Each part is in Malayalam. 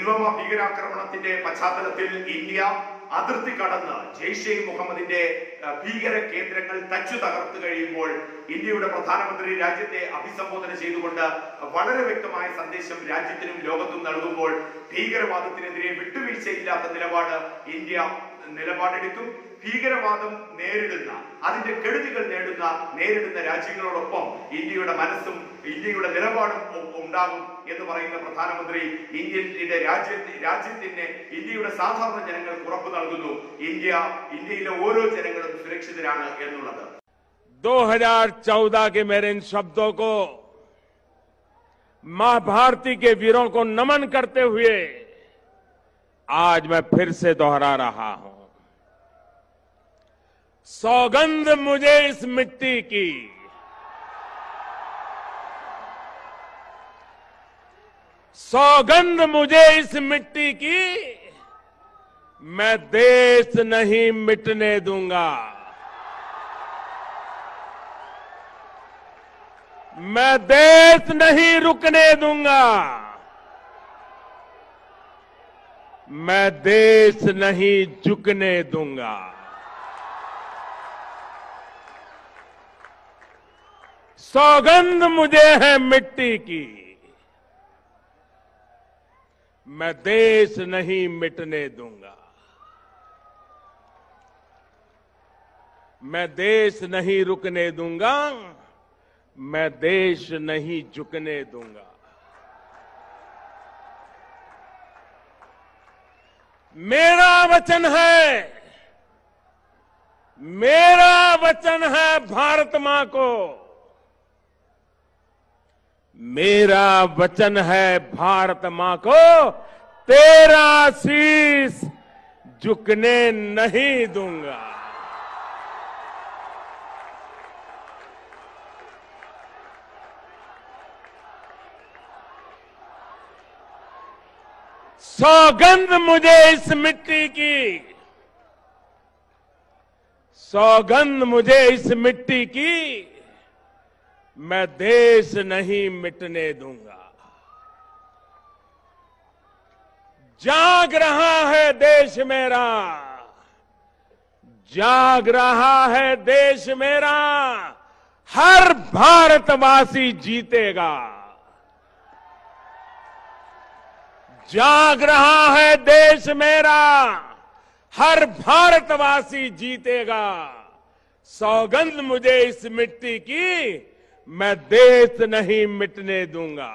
പുൽവാമ ഭീകരാക്രമണത്തിന്റെ പശ്ചാത്തലത്തിൽ ഇന്ത്യ അതിർത്തി കടന്ന് ജെയ്ഷെ മുഹമ്മദിന്റെ ഭീകര കേന്ദ്രങ്ങൾ തച്ചു തകർത്തു കഴിയുമ്പോൾ ഇന്ത്യയുടെ പ്രധാനമന്ത്രി രാജ്യത്തെ അഭിസംബോധന ചെയ്തുകൊണ്ട് വളരെ വ്യക്തമായ സന്ദേശം രാജ്യത്തിനും ലോകത്തും നൽകുമ്പോൾ ഭീകരവാദത്തിനെതിരെ വിട്ടുവീഴ്ചയില്ലാത്ത നിലപാട് ഇന്ത്യ നിലപാടെടുക്കും. ഭീകരവാദം നേരിടുന്ന അതിന്റെ കെടുതികൾ നേടുന്ന നേരിടുന്ന രാജ്യങ്ങളോടൊപ്പം ഇന്ത്യയുടെ മനസ്സും ഇന്ത്യയുടെ നിലപാടും ഉ- ഉണ്ടാകും എന്ന് പറയുന്ന പ്രധാനമന്ത്രി ഇന്ത്യയുടെ രാജ്യത്തെ രാജ്യത്തിന് ഇന്ത്യയുടെ സാധാരണ ജനങ്ങൾക്ക് ഉറപ്പ് നൽകുന്നു ഇന്ത്യ ഇന്ത്യയിലെ ഓരോ ജനങ്ങളും സുരക്ഷിതരാണ് എന്നുള്ളത് 2014 के मेरे इन शब्दों को मां भारती के वीरों को नमन करते हुए आज मैं फिर से दोहरा रहा हूं सौगंध मुझे इस मिट्टी की सौगंध मुझे इस मिट्टी की, मैं देश नहीं मिटने दूँगा। मैं देश नहीं रुकने दूँगा। मैं देश नहीं झुकने दूँगा। सौगंध मुझे है मिट्टी की। मैं देश नहीं मिटने दूँगा। मैं देश नहीं रुकने दूँगा, मैं देश नहीं झुकने दूँगा। मेरा वचन है, मेरा वचन है भारत माँ को। मेरा वचन है भारत माँ को, तेरा शीश झुकने नहीं दूँगा। सौगंध मुझे इस मिट्टी की, सौगंध मुझे इस मिट्टी की मैं देश नहीं मिटने दूँगा। जाग रहा है देश मेरा। जाग रहा है देश मेरा। हर भारतवासी जीतेगा। जाग रहा है देश मेरा। हर भारतवासी जीतेगा। सौगंध मुझे इस मिट्टी की मैं देश नहीं मिटने दूंगा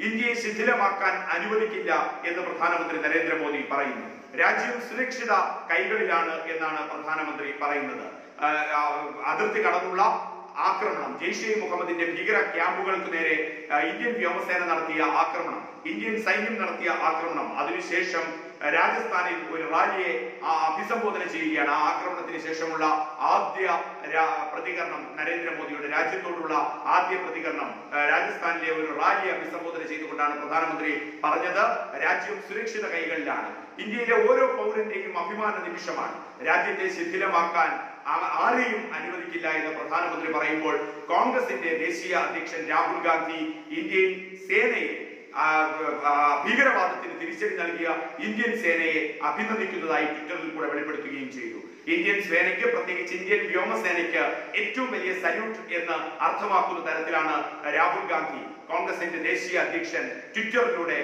ഇന്ത്യയെ ശിഥിലമാക്കാൻ അനുവദിക്കില്ല എന്ന് പ്രധാനമന്ത്രി നരേന്ദ്രമോദി പറയുന്നു രാജ്യം സുരക്ഷിത കൈകളിലാണ് എന്നാണ് പ്രധാനമന്ത്രി പറയുന്നത് ആ, ആ, അതിർത്തി കടന്നുള്ള ആക്രമണം. ജെയ്ഷെ മുഹമ്മദിന്റെ ഭീകര ക്യാമ്പുകൾക്ക് നേരെ ഇന്ത്യൻ വ്യോമസേന നടത്തിയ ആക്രമണം. ഇന്ത്യൻ സൈന്യം നടത്തിയ ആക്രമണം. അതിനുശേഷം രാജസ്ഥാനിൽ ഒരു റാലിയെ അഭിസംബോധന ചെയ്യുകയാണ്. ആ ആക്രമണത്തിന് ശേഷമുള്ള ആദ്യ പ്രതികരണം നരേന്ദ്രമോദിയുടെ രാജ്യത്തോടുള്ള ആദ്യ പ്രതികരണം രാജസ്ഥാനിലെ ഒരു റാലിയെ അഭിസംബോധന ചെയ്തുകൊണ്ടാണ് പ്രധാനമന്ത്രി പറഞ്ഞത്. രാജ്യം സുരക്ഷിത കൈകളിലാണ്. ഇന്ത്യയിലെ ഓരോ പൗരന്റെയും അഭിമാന നിമിഷമാണ്. രാജ്യത്തെ ശിഥിലമാക്കാൻ ആരെയും അനുവദിക്കില്ല എന്ന് പ്രധാനമന്ത്രി പറയുമ്പോൾ കോൺഗ്രസിന്റെ ദേശീയ അധ്യക്ഷൻ രാഹുൽ ഗാന്ധി ഇന്ത്യൻ സേനയെ ഭീകരവാദത്തിന് തിരിച്ചടി നൽകിയ ഇന്ത്യൻ സേനയെ അഭിനന്ദിക്കുന്നതായി ട്വിറ്ററിൽ കൂടെ വെളിപ്പെടുത്തുകയും ചെയ്തു. ഇന്ത്യൻ സേനയ്ക്ക് പ്രത്യേകിച്ച് ഇന്ത്യൻ വ്യോമസേനയ്ക്ക് ഏറ്റവും വലിയ സല്യൂട്ട് എന്ന് അർത്ഥമാക്കുന്ന തരത്തിലാണ് രാഹുൽ ഗാന്ധി കോൺഗ്രസിന്റെ ദേശീയ അധ്യക്ഷൻ ട്വിറ്ററിലൂടെ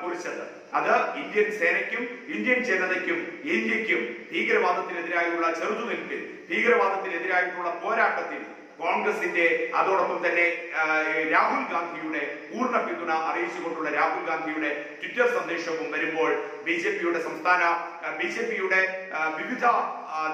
കുറിച്ചത്. അത് ഇന്ത്യൻ സേനയ്ക്കും ഇന്ത്യൻ ജനതയ്ക്കും ഇന്ത്യക്കും ഭീകരവാദത്തിനെതിരായുള്ള ചെറുതുനിൽപ്പിൽ ഭീകരവാദത്തിനെതിരായിട്ടുള്ള പോരാട്ടത്തിൽ കോൺഗ്രസിന്റെ അതോടൊപ്പം തന്നെ രാഹുൽ ഗാന്ധിയുടെ പൂർണ പിന്തുണ അറിയിച്ചുകൊണ്ടുള്ള രാഹുൽ ഗാന്ധിയുടെ ട്വിറ്റർ സന്ദേശവും വരുമ്പോൾ ബി ജെ പിയുടെ സംസ്ഥാന ബി ജെ പിയുടെ വിവിധ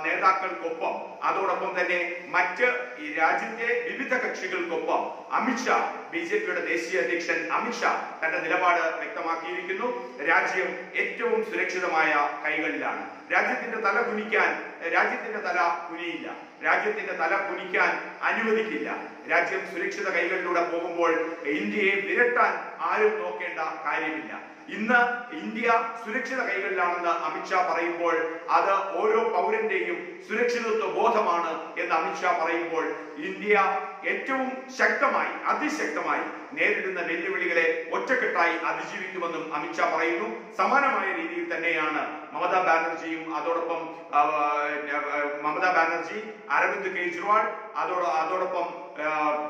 നേതാക്കൾക്കൊപ്പം അതോടൊപ്പം തന്നെ മറ്റ് ഈ രാജ്യത്തെ വിവിധ കക്ഷികൾക്കൊപ്പം അമിത്ഷാ ബി ജെ പിയുടെ ദേശീയ അധ്യക്ഷൻ അമിത്ഷാ തന്റെ നിലപാട് വ്യക്തമാക്കിയിരിക്കുന്നു. രാജ്യം ഏറ്റവും സുരക്ഷിതമായ കൈകളിലാണ്. രാജ്യത്തിന്റെ തല കുനിക്കാൻ രാജ്യത്തിന്റെ തല കുനിയില്ല. രാജ്യത്തിന്റെ തല കുനിക്കാൻ അനുവദിക്കില്ല. രാജ്യം സുരക്ഷിത കൈകളിലൂടെ പോകുമ്പോൾ ഇന്ത്യയെ വിരട്ടാൻ ആരും നോക്കേണ്ട കാര്യമില്ല. ഇന്ന് ഇന്ത്യ സുരക്ഷിത കൈകളിലാണെന്ന് അമിത്ഷാ പറയുമ്പോൾ അത് ഓരോ പൗരന്റെയും സുരക്ഷിതത്വ ബോധമാണ് എന്ന് അമിത്ഷാ പറയുമ്പോൾ ഇന്ത്യ ഏറ്റവും ശക്തമായി അതിശക്തമായി നേരിടുന്ന വെല്ലുവിളികളെ ഒറ്റക്കെട്ടായി അതിജീവിക്കുമെന്നും അമിത്ഷാ പറയുന്നു. സമാനമായ രീതിയിൽ തന്നെയാണ് മമതാ ബാനർജിയും അതോടൊപ്പം മമതാ ബാനർജി അരവിന്ദ് കെജ്രിവാൾ അതോട് അതോടൊപ്പം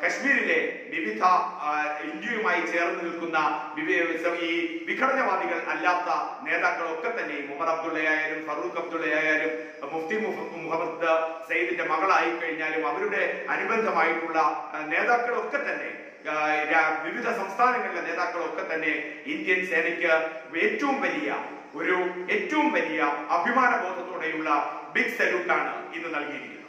കശ്മീരിലെ വിവിധ ഇന്ത്യയുമായി ചേർന്ന് നിൽക്കുന്ന ഈ വിഘടനവാദികൾ അല്ലാത്ത നേതാക്കളൊക്കെ തന്നെ മുഹമ്മദ് അബ്ദുള്ളയായാലും ഫറൂഖ് അബ്ദുള്ളയായാലും മുഫ്തി മുഹ- മുഹമ്മദ് സയ്യിദിന്റെ മകളായി കഴിഞ്ഞാലും അവരുടെ അനുബന്ധമായിട്ടുള്ള നേതാക്കളൊക്കെ തന്നെ വിവിധ സംസ്ഥാനങ്ങളിലെ നേതാക്കളൊക്കെ തന്നെ ഇന്ത്യൻ സേനയ്ക്ക് ഏറ്റവും വലിയ ഒരു ഏറ്റവും വലിയ അഭിമാന ബോധത്തോടെയുള്ള ബിഗ് സല്യൂട്ടാണ് ഇന്ന് നൽകിയിരിക്കുന്നത്.